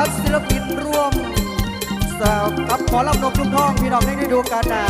กับศิลปินร่วมสาวกับขอรับนกทุกทองพี่น้องได้ดูกันนะ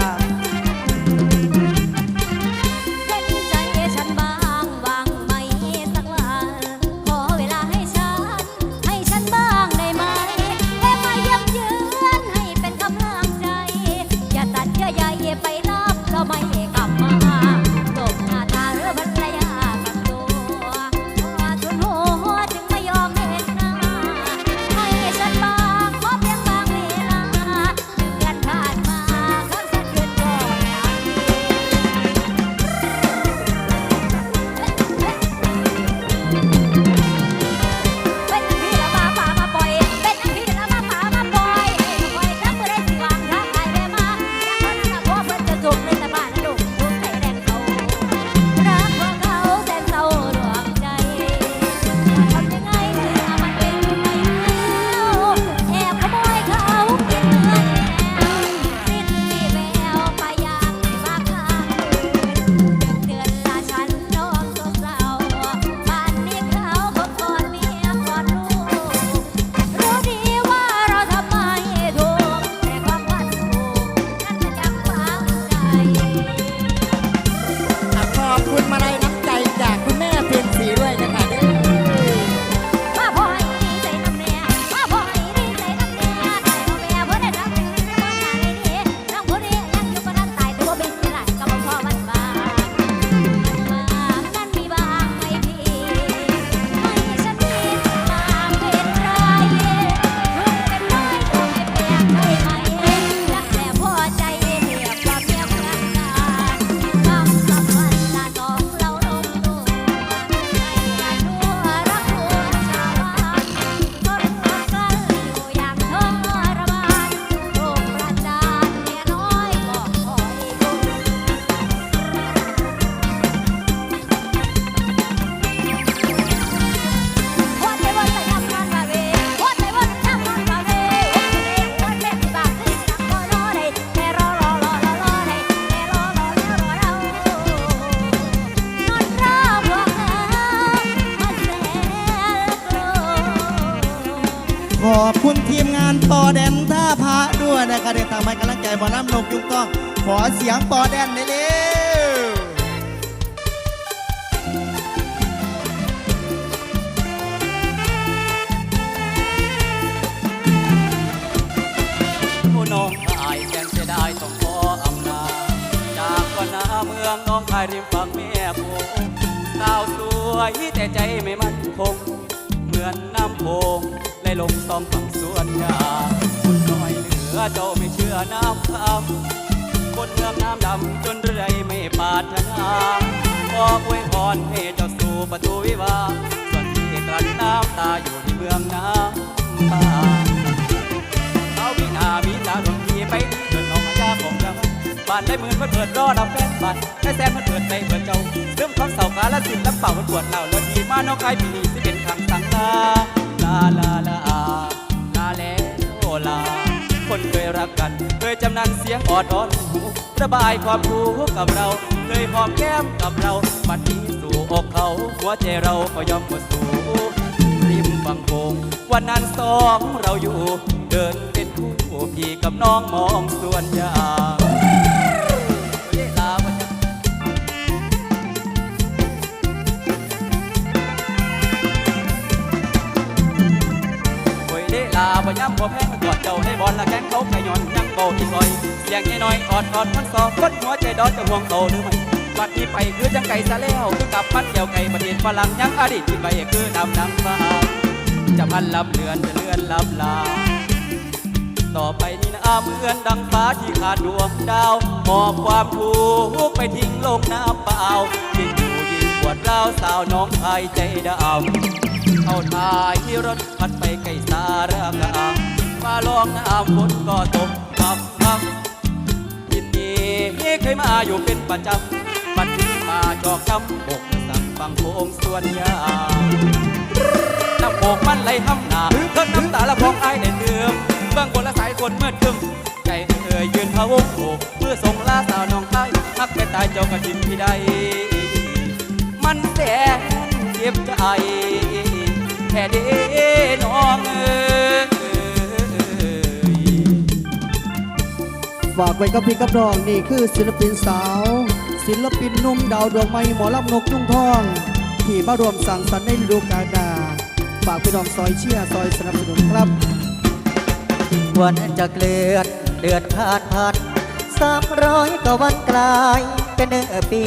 ด้วยนะคะเดี๋ยวทำให้กำลังใจบอลน้ำนกยุงต้อง ขอเสียงปอแดนเร็วผู้น้องอายแสนเสียดายต้องขออำลาจากวันนาเมืองน้องคายริมฝั่งแม่โขงสาวสวยแต่ใจไม่มั่นคง เหมือนน้ำโขงไหลลงสองฝั่งสวนยางคนน้อย เหลือเจ้าไม่เชื่อน้ำคำคนเมืองน้ำดำจนเรื่อยไม่ปาถนาขออวยพรให้เจ้าสู่ประตูวิวาส่วนที่กลั้นน้ำตาอยู่ที่เมืองน้ำตาเอาวินามีตาดนตรีไปดีเกินน้องอาญาของเราบ้านได้หมื่นมันเปิดรอดับแฟนบ้านได้แสนมันเปิดในเปิดเจ้าเรื่องความเศร้ากาลสินลำเป่ามันปวดเหล่าแล้วดีมาน้องใครปีนี้สิเป็นคำสั่งลาลาลาลาลาลา คนเคยรักกัน เคยจำนันเสียงออดอ้อนหูระบายความทุกข์กับเรา เคยหอมแก้มกับเราบัดนี้สู่อกเขา หัวใจเราก็ยอมหมดสู่ริมฝั่งโขงวันนั้นสองเราอยู่ เดินเป็นคู่พี่กับน้องมองสวนยางเวลาวันยเดลาบ่ย้ำบ่แพง มันกอดเจ้าให้บอลละแข้งเขาขย้อนยังเบอีกหน่อยเสียงน้อยออดออดมันสอบคนหัวใจดอนจะห่วงโตหรือไม่บัดนี้ไปคือจังไก่ซะแล้วคือกับมันเกี่ยวไก่ประเทศฝรั่งยังอดีตที่ไปคือดำนำฟ้าจะพันลำเลือนจะเลื่อนลำลา ต่อไปนี้นะเหมือนดังฟ้าที่ขาดดวงดาวหอบความทุกข์ไปทิ้งโลกน้ำเปล่ายิ่งอยู่ยิ่งปวดร้าวสาวน้องไทยใจดำเข้าทายที่รถพัดไปไกลสารกา ฟ้าลองน้ำฝนก็ตกพับพับยินดีเคยมาอยู่เป็นประจำบัดนี้มาจอกจำบกสั่งฟังโค้งส่วนยาน้ำโขกมันไหลทำหนาเพิ่งน้ำตาละพองไอายในเดือมเบื้องบนละสายคนเมื่อทึมใจเธอยืนพะวงโอกเพื่อส่งลาสาวน้องไทยฮักแม่ตายเจ้ากระทิมพี่ใดมันแสนเจ็บใจแค่เด้น้องเอ้ ฝากไว้กับพี่กับน้องนี่คือศิลปินสาว ศิลปินนุ่มดาวดวงไม้หมอลำนกยุ่งทอง ที่มารวมสั่งสรรค์ในฤดูกาลหนาฝากพี่น้องซอยเชียร์ซอยสนับสนุนครับ วันจะเกลือนเดือนผ่านผ่านสามร้อยก็วันกลายเป็นเดือนปี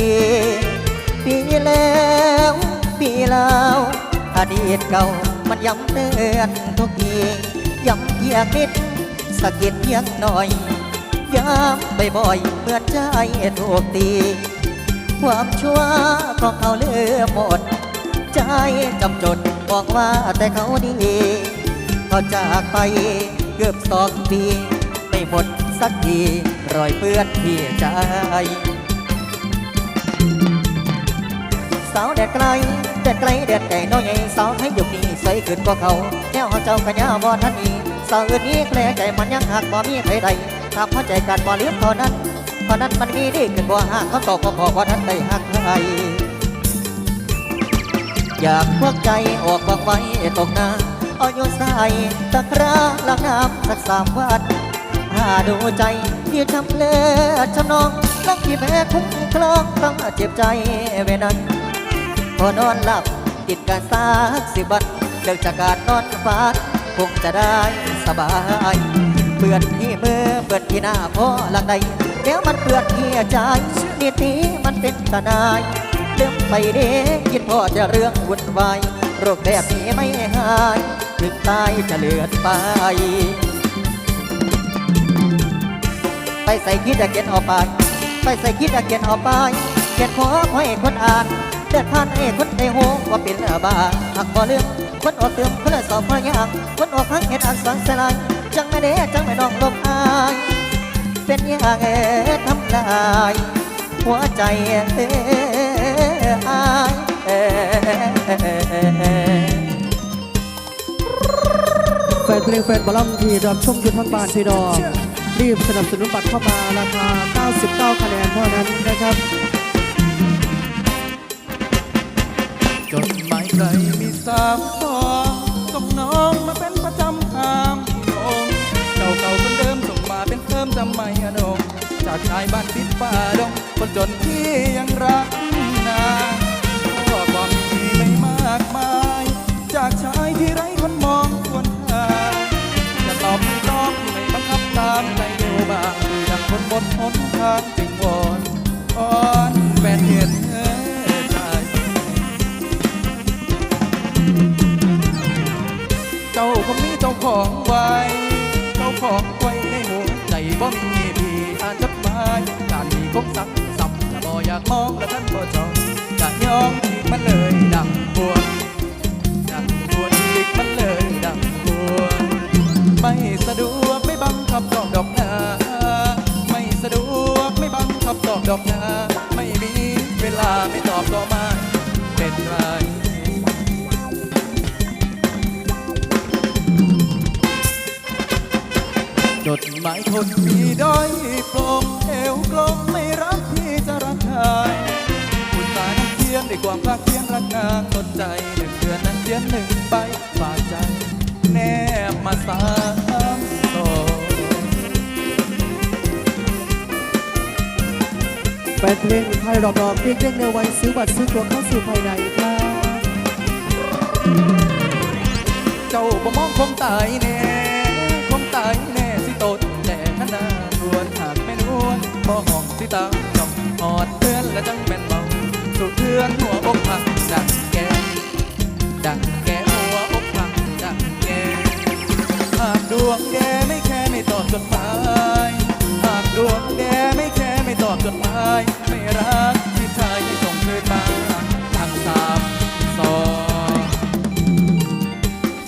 ปีแล้วปีแล้วอดีตเก่ามันย้ำเตือนทุกทีย้ำเยียกนิดสะกิดเยียงหน่อย ย้ำบ่อยๆเหมือนใจถูกตี ความชั่วของเขาเลือหมด ใจจำจนบอกว่าแต่เขาดีก็จากไปเกือบสองปี ไม่หมดสักทีรอยเปื้อนที่ใจสาวแดดไกลแดดไกลแดดไก่น้อยใหญ่สาวให้ยุคนี้ใสขึ้นกว่าเขาแนวเจ้ากัญญาบ่ทันนี้สาวอื่นนี้แกลใจมันยังหักบ่มีใครใด ทำเข้าใจกันบ่เลี้ยงเท่านั้นเพราะนั้นมันมีดีขึ้นกว่าหักเขาตอบก็พอว่าทันได้หักใครอยากพวกใจออกบอกไว้ตกหน้าเอาโยนใส่ตะคราล้างน้ำสักสามวันหาดูใจที่ทำเลือดชำนองต้องที่แพ้คุ้มครองต้องเจ็บใจเวนั้นพอนอนหลับติดการสักสิบวันเลิกจากการนอนฝันคงจะได้สบาย เปื่อนที่มือเปื่อนที่หน้าพ่อหลังใดเดี๋ยวมันเปื่อนที่ใจนิตีมันเป็นตานายเรื่องไปเด้คิดพ่อจะเรื่องวุ่นวายโรคแบบนี้ไม่หายถึงตายจะเลือดไป ไปใส่คิดจะเขียนออกไปไปใส่คิดจะเขียนออกไปเขียนขอให้คนอ่านเดือดพันให้คนในหูว่าเป็นบ้าหักบ่เรื่องคนออกเติมคนละสอบพยางคนออกทั้งเห็นอันสังสลาย จังไม่เด้จังไม่นองลมอาย เป็นอย่างเอ๋ทำลาย หัวใจเอ๋อายเอ๋แฟนเพลงแฟนบอลลัมที่รับชมอยู่ทางบ้านพี่น้องรีบสนับสนุนบัตรเข้ามาราคา 99 คะแนนเท่านั้นนะครับจดหมายใครมีสามสอ จากชายบ้านติดป่าดงคนจนที่ยังรักนาพ่อก็มีไม่มากมาย จากชายที่ไร้คนมองควรทาจะตอบไม่ตอบไม่บังคับตามใจเดียวบางดังคนบนหนทางจึงวอนอ่อนแฟนเห็นเออใจเจ้าคงมีเจ้าของไว้ เจ้าของไว้ในหัวใจบ่มีพี่ จดหมายการมีคงสักสับและบ่อยากมองและท่านบ่จองจะยอมที่มันเลยดังบัวดังบัวอีกมันเลยดังบัวไม่สะดวกไม่บังคับตอบดอกนาไม่สะดวกไม่บังคับตอบดอกนาไม่มีเวลาไม่ตอบก็ไม่เป็นไรจดหมายคน ความภาคเพียรรักนางตนใจหนึ่งเดือนนั้นเทียนหนึ่งใบฝากใจ แนบมาสามโซแฟนเพลงไทยรอบรอบเรียกเร่งเร็วไวซื้อบัตรซื้อตัวเข้าสู่ภายในครับเจ้าบ่มองคงตายแน่คงตายแน่สิโตดแต่ขนาดรวนหากไม่นวลบ่ห้องสิตาจ้องหอดเพื่อนและจังเป็นเบา สู่เทือนหัวอกหักดังแก